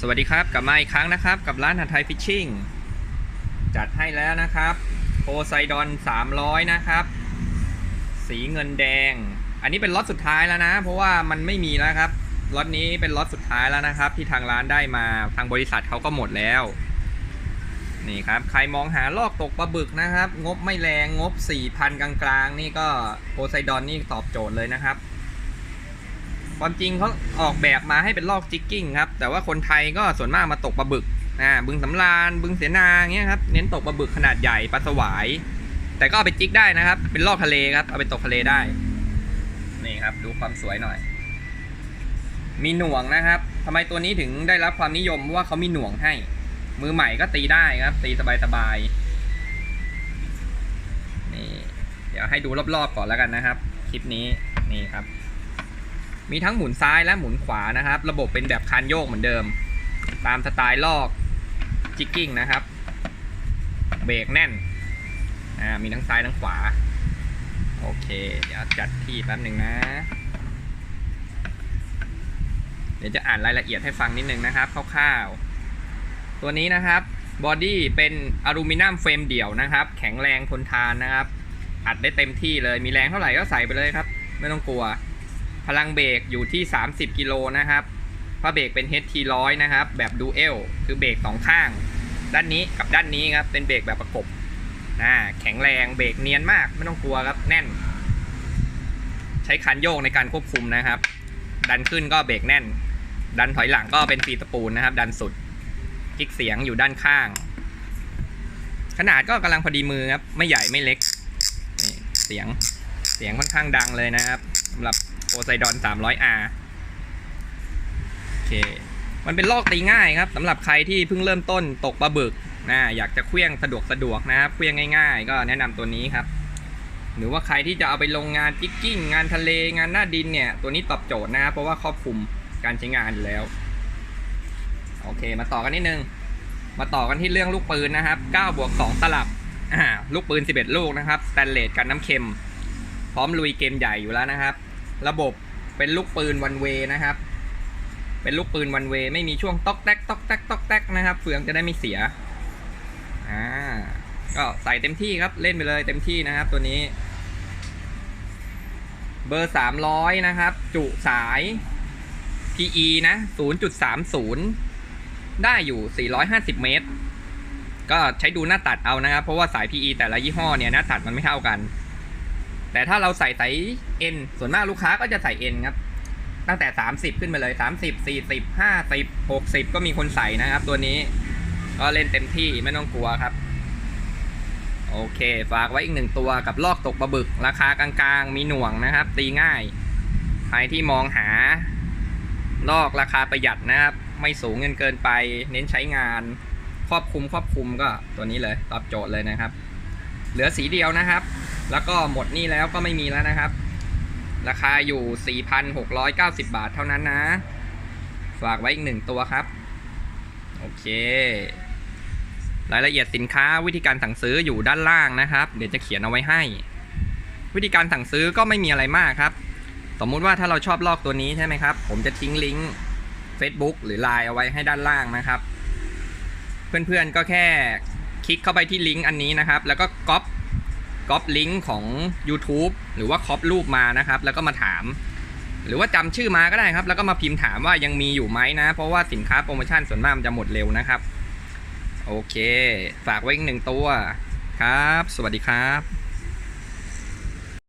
สวัสดีครับกลับมาอีกครั้งนะครับ กับร้านหัดไทยฟิชชิ่งจัดให้แล้วนะครับโพไซดอน 300 นะครับ สีเงินแดง อันนี้เป็นล็อตสุดท้ายแล้วนะ เพราะว่ามันไม่มีแล้วครับล็อตนี้เป็นล็อตสุดท้ายแล้วนะครับ ที่ทางร้านได้มาทางบริษัทเขาก็หมดแล้ว นี่ครับ ใครมองหาลอกตกปลาบึกนะครับ งบไม่แรงงบ 4,000 กลางๆ นี่ก็โพไซดอนนี่ตอบโจทย์เลยนะครับ ความจริงเขาออกแบบมาให้เป็นลอกจิกกิ้งครับ แต่ว่าคนไทยก็ส่วนมากมาตกปลาบึกอ่าบึงสำราญบึงเสนาเงี้ยครับเน้นตกปลาบึกขนาดใหญ่ปลาสวาย แต่ก็เอาไปจิกได้นะครับ เป็นลอกทะเลครับ เอาไปตกทะเลได้ นี่ครับ ดูความสวยหน่อย มีหน่วงนะครับทำไมตัวนี้ถึงได้รับความนิยมเพราะว่าเขามีหน่วงให้ มือใหม่ก็ตีได้ครับ ตีสบายๆนี่เดี๋ยวให้ดูรอบๆก่อนแล้วกันนะครับ คลิปนี้นี่ครับ มีทั้งหมุนซ้ายและหมุนขวานะครับ ระบบเป็นแบบคานโยกเหมือนเดิม ตามสไตล์ลอกจิกกิ้งนะครับ เบรกแน่นอ่ามีทั้งซ้ายทั้งขวา โอเค เดี๋ยวจัดที่แป๊บหนึ่งนะ เดี๋ยวจะอ่านรายละเอียดให้ฟังนิดนึงนะครับคร่าวๆ ตัวนี้นะครับบอดี้เป็นอลูมิเนียมเฟรมเดี่ยวนะครับ แข็งแรงทนทานนะครับ อัดได้เต็มที่เลยมีแรงเท่าไหร่ก็ใส่ไปเลยครับ ไม่ต้องกลัว พลังเบรกอยู่ที่ 30 กิโลนะครับพระเบรกเป็น HT 100 นะครับ แบบดูเอลคือเบรกสองข้าง ด้านนี้กับด้านนี้ครับ เป็นเบรกแบบประกบนะแข็งแรงเบรกเนียนมากไม่ต้องกลัวครับแน่น ใช้คันโยกในการควบคุมนะครับ ดันขึ้นก็เบรกแน่น ดันถอยหลังก็เป็นฟีตะปูนนะครับ ดันสุดกิ๊กเสียงอยู่ด้านข้าง ขนาดก็กำลังพอดีมือครับ ไม่ใหญ่ไม่เล็กเสียงเสียงค่อนข้างดังเลยนะครับสำหรับ โพไซดอน 300R โอเค มันเป็นลอกตีง่ายครับสำหรับใครที่เพิ่งเริ่มต้นตกปลาบึกนะอยากจะเคลี้ยงสะดวกสะดวกนะครับเคลี้ยงง่ายๆ ก็แนะนำตัวนี้ครับ หรือว่าใครที่จะเอาไปลงงานจิกกิ้ง งานทะเลงานหน้าดินเนี่ย ตัวนี้ตอบโจทย์นะครับเพราะว่าครอบคลุมการใช้งานอยู่แล้ว โอเค มาต่อกันนิดนึง มาต่อกันที่เรื่องลูกปืนนะครับ9บวก2ตลับลูกปืน 11 ลูกนะครับสแตนเลสกันน้ำเค็ม พร้อมลุยเกมใหญ่อยู่แล้วนะครับ ระบบเป็นลูกปืนวันเวนะครับ เป็นลูกปืนวันเวไม่มีช่วงต๊อกแต๊กต๊อกแต๊กต๊อกแต๊กนะครับ เฟืองจะได้ไม่เสียอ่าก็ใส่เต็มที่ครับเล่นไปเลยเต็มที่นะครับ ตัวนี้ เบอร์300นะครับ จุสาย PE นะ0.30ได้อยู่ 450 เมตร ก็ใช้ดูหน้าตัดเอานะครับ เพราะว่าสาย PE แต่ละยี่ห้อเนี่ยหน้าตัดมันไม่เท่ากัน แต่ถ้าเราใส่สาย N ส่วนมากลูกค้าก็จะใส่ N ครับ ตั้งแต่ 30 ขึ้นไปเลย 30 40 50 60 ก็มีคนใส่นะครับ ตัวนี้ ก็เล่นเต็มที่ไม่ต้องกลัวครับ โอเค ฝากไว้อีกหนึ่งตัวกับลอกตกปลาบึก ราคากลางๆ มีหน่วงนะครับ ตีง่าย ใครที่มองหา ลอกราคาประหยัดนะครับ ไม่สูงเงินเกินไป เน้นใช้งาน ครอบคุมครอบคุมก็ตัวนี้เลย ตอบโจทย์เลยนะครับ เหลือสีเดียวนะครับ แล้วก็หมดนี่แล้วก็ไม่มีแล้วนะครับ ราคาอยู่ 4,690 บาทเท่านั้นนะ ฝากไว้อีกหนึ่งตัวครับ โอเค รายละเอียดสินค้าวิธีการสั่งซื้ออยู่ด้านล่างนะครับ เดี๋ยวจะเขียนเอาไว้ให้ วิธีการสั่งซื้อก็ไม่มีอะไรมากครับ สมมุติว่าถ้าเราชอบลอกตัวนี้ใช่ไหมครับ ผมจะทิ้งลิงก์ Facebook หรือ Line เอาไว้ให้ด้านล่างนะครับ เพื่อนๆก็แค่ คลิกเข้าไปที่ลิงก์อันนี้นะครับ แล้วก็ก๊อปก๊อปลิงก์ของ YouTube หรือว่าคอปรูปมานะครับ แล้วก็มาถาม หรือว่าจำชื่อมาก็ได้ครับ แล้วก็มาพิมพ์ถามว่ายังมีอยู่ไหมนะ เพราะว่าสินค้าโปรโมชั่นส่วนมากมันจะหมดเร็วนะครับ โอเค ฝากไว้อีกหนึ่งตัวครับ สวัสดีครับ